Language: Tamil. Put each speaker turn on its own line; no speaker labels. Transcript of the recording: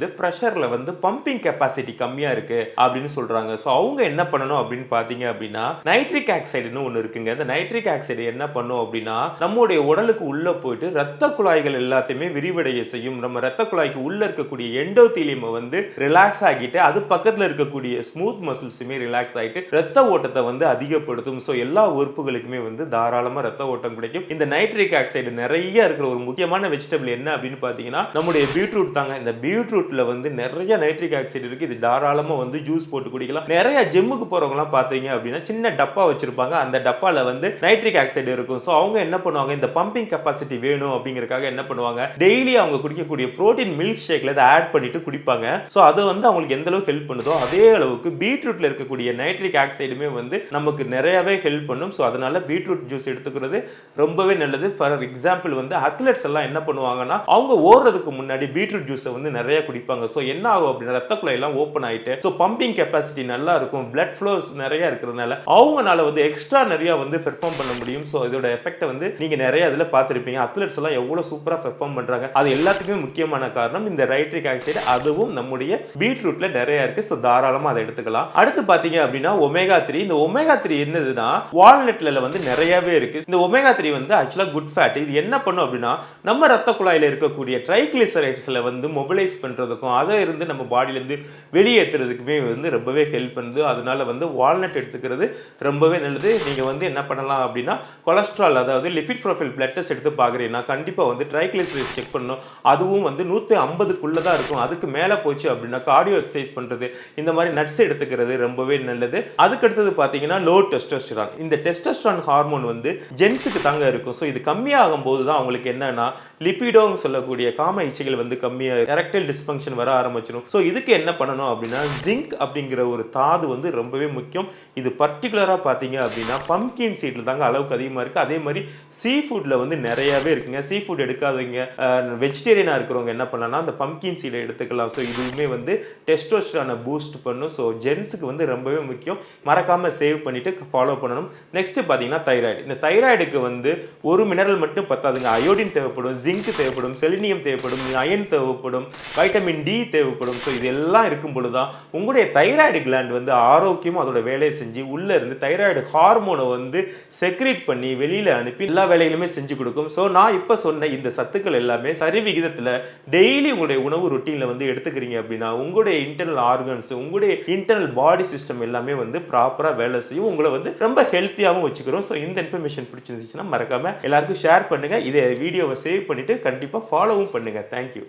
வந்து ப்ரெஷரில் வந்து பம்பிங் கெப்பாசிட்டி கம்மியாக இருக்குது அப்படின்னு சொல்கிறாங்க ஸோ அவங்க என்ன பண்ணணும் அப்படின்னு பார்த்தீங்க அப்படின்னா நைட்ரிக் ஆக்சைடுன்னு ஒன்று இருக்குங்க. இந்த நைட்ரிக் ஆக்சைடு என்ன பண்ணும் அப்படின்னா நம்முடைய உடலுக்கு உள்ளே போயிட்டு ரத்த குழாய்கள் எல்லாத்தையுமே விரிவடைய செய்யும். நம்ம ரத்த குழாய்க்கு உள்ளே இருக்கக்கூடிய எண்டோத்தீலியமை வந்து ரிலாக்ஸ் ஆகிட்டு அது பக்கத்தில் இருக்கக்கூடிய ஸ்மூத் மசில்ஸுமே ரிலாக்ஸ் ஆகிட்டு ரத்த ஓட்டத்தை வந்து அதிகப்படுத்தும். ஸோ எல்லா உறுப்புகளுக்குமே வந்து தாராளமாக ரத்த ஓட்டம் கிடைக்கும். இந்த நைட்ரிக் ஆக்சைடு நிறைய இருக்கிற ஒரு முக்கியமான வெஜிடபிள் என்ன அப்படின்னு பார்த்தீங்கன்னா நம்முடைய பீட்ரூட் தாங்க. இந்த பீட்ரூட் பீட்ரூட்ல வந்து நிறைய நைட்ரிக் ஆக்சைடு இருக்கு. இது தாராளமா வந்து ஜூஸ் போட்டு குடிக்கலாம். நிறைய ஜிம்முக்கு போறவங்கலாம் பார்த்தீங்க அப்படின்னா சின்ன டப்பா வச்சுருப்பாங்க. அந்த டப்பால வந்து நைட்ரிக் ஆக்சைடு இருக்கும். ஸோ அவங்க என்ன பண்ணுவாங்க? இந்த பம்பிங் கெப்பாசிட்டி வேணும் அப்படிங்கறதுக்காக என்ன பண்ணுவாங்க? டெய்லி அவங்க குடிக்கக்கூடிய புரோட்டீன் மில்க் ஷேக்ல இதை ஆட் பண்ணிட்டு குடிப்பாங்க. ஸோ அது வந்து அவங்களுக்கு எந்த அளவுக்கு ஹெல்ப் பண்ணுதோ அதே அளவுக்கு பீட்ரூட்ல இருக்கக்கூடிய நைட்ரிக் ஆக்சைடுமே வந்து நமக்கு நிறையவே ஹெல்ப் பண்ணும். ஸோ அதனால பீட்ரூட் ஜூஸ் எடுத்துக்கிறது ரொம்பவே நல்லது. ஃபார் எக்ஸாம்பிள் வந்து அத்லெட்ஸ் எல்லாம் என்ன பண்ணுவாங்கன்னா அவங்க ஓடுறதுக்கு முன்னாடி பீட்ரூட் ஜூஸை வந்து நிறைய குடிப்பாங்க ஸோ என்ன ஆகும் அப்படின்னா ரத்த குழாயெல்லாம் ஓப்பன் ஆகிட்டு ஸோ பம்பிங் கெப்பாசிட்டி நல்லா இருக்கும். பிளட் ஃப்ளோஸ் நிறைய இருக்கிறதுனால அவங்கனால வந்து எக்ஸ்ட்ரா நிறைய வந்து பெர்ஃபார்ம் பண்ண முடியும். ஸோ இதோட எஃபெக்ட்டை வந்து நீங்க நிறைய இதில் பார்த்துருப்பீங்க. அத்லெட்ஸ் எல்லாம் எவ்வளோ சூப்பராக பெர்ஃபார்ம் பண்றாங்க. அது எல்லாத்துக்குமே முக்கியமான காரணம் இந்த ரைட்ரிக் ஆக்சைடு அதுவும் நம்முடைய பீட்ரூட்ல நிறைய இருக்கு. ஸோ தாராளமாக அதை எடுத்துக்கலாம். அடுத்து பார்த்தீங்க அப்படின்னா ஒமேகா த்ரீ இந்த ஒமேகா த்ரீ என்னதுன்னா வால்நட்ல வந்து நிறையவே இருக்கு. இந்த ஒமேகா த்ரீ வந்து ஆக்சுவலாக குட் ஃபேட் இது என்ன பண்ணும் அப்படின்னா நம்ம ரத்த குழாயில் இருக்கக்கூடிய ட்ரைக்ளிசரைட்ஸில் வந்து மொபிலைஸ் பண்ணுறதுக்கும் அதை இருந்து நம்ம பாடியிலேருந்து வெளியேற்றுறதுக்குமே வந்து ரொம்பவே ஹெல்ப் பண்ணுது. அதனால் வந்து வால்நட் எடுத்துக்கிறது ரொம்பவே நல்லது. நீங்கள் வந்து என்ன பண்ணலாம் அப்படின்னா கொலஸ்ட்ரால் அதாவது லிபிட் ப்ரொஃபைல் பிளட் டெஸ்ட் எடுத்து பார்க்குறீங்கன்னா கண்டிப்பாக வந்து ட்ரைக்ளிசரைட்ஸ் செக் பண்ணணும். அதுவும் வந்து நூற்றி ஐம்பதுக்குள்ளே தான் இருக்கும். அதுக்கு மேலே போச்சு அப்படின்னா கார்டியோ எக்ஸசைஸ் பண்ணுறது இந்த மாதிரி நட்ஸ் எடுத்துக்கிறது ரொம்பவே நல்லது. அதுக்கு அடுத்தது பார்த்தீங்கன்னா லோ டெஸ்டோஸ்டரான் இந்த டெஸ்டோஸ்டரான் ஹார்மோன் வந்து ஜென்ஸுக்கு தாங்க இருக்கும். ஸோ இது கம்மியாகும் போது தான் அவங்களுக்கு என்னன்னா லிபிடோன்னு சொல்லக்கூடிய காம இச்சைகள் வந்து கம்மியாக எரக்டைல் டிஸ்ஃபங்க்ஷன் வர ஆரம்பிச்சிடும் ஸோ இதுக்கு என்ன பண்ணணும் அப்படின்னா ஜிங்க் அப்படிங்கிற ஒரு தாது வந்து ரொம்பவே முக்கியம். இது பர்டிகுலராக பார்த்தீங்க அப்படின்னா பம்கின் சீட்டில் தாங்க அளவுக்கு அதிகமாக இருக்குது அதே மாதிரி சீ ஃபுட்டில் வந்து நிறையாவே இருக்குங்க. சீ ஃபுட் எடுக்காதவங்க வெஜிடேரியனாக இருக்கிறவங்க என்ன பண்ணலாம்னா அந்த பம்கின் சீடை எடுத்துக்கலாம். ஸோ இதுவுமே வந்து டெஸ்டோஸ்டான பூஸ்ட் பண்ணும். ஸோ ஜென்ஸுக்கு வந்து ரொம்பவே முக்கியம். மறக்காமல் சேவ் பண்ணிவிட்டு ஃபாலோ பண்ணணும். நெக்ஸ்ட்டு பார்த்தீங்கன்னா தைராய்டு இந்த தைராய்டுக்கு வந்து ஒரு மினரல் மட்டும் பத்தாதுங்க. அயோடின் தேவைப்படும் ஜிங்க் தேவைப்படும் செலினியம் தேவைப்படும் அயன் தேவைப்படும் வைட்டமின் டி தேவைப்படும். ஸோ இது எல்லாம் இருக்கும் பொழுது தான் உங்களுடைய தைராய்டு கிளாண்ட் வந்து ஆரோக்கியமாக அதோட வேலையை செஞ்சு உள்ளே இருந்து தைராய்டு ஹார்மோனை வந்து செக்ரேட் பண்ணி வெளியில் அனுப்பி எல்லா வேலைகளுமே செஞ்சு கொடுக்கும். ஸோ நான் இப்போ சொன்ன இந்த சத்துக்கள் எல்லாமே சரி விகிதத்தில் டெய்லி உங்களுடைய உணவு ரொட்டீனில் வந்து எடுத்துக்கிறீங்க அப்படின்னா உங்களுடைய இன்டர்னல் ஆர்கன்ஸ் உங்களுடைய இன்டர்னல் பாடி சிஸ்டம் எல்லாமே வந்து ப்ராப்பராக வேலை செய்யும். உங்களை வந்து ரொம்ப ஹெல்த்தியாகவும் வச்சுக்கிறோம். ஸோ இந்த இன்ஃபர்மேஷன் பிடிச்சிருந்துச்சுன்னா மறக்காமல் எல்லாருக்கும் ஷேர் பண்ணுங்கள் இதை வீடியோவை சேவ் பண்ணிவிட்டு கண்டிப்பாக ஃபாலோவும் பண்ணுங்கள் தேங்க்யூ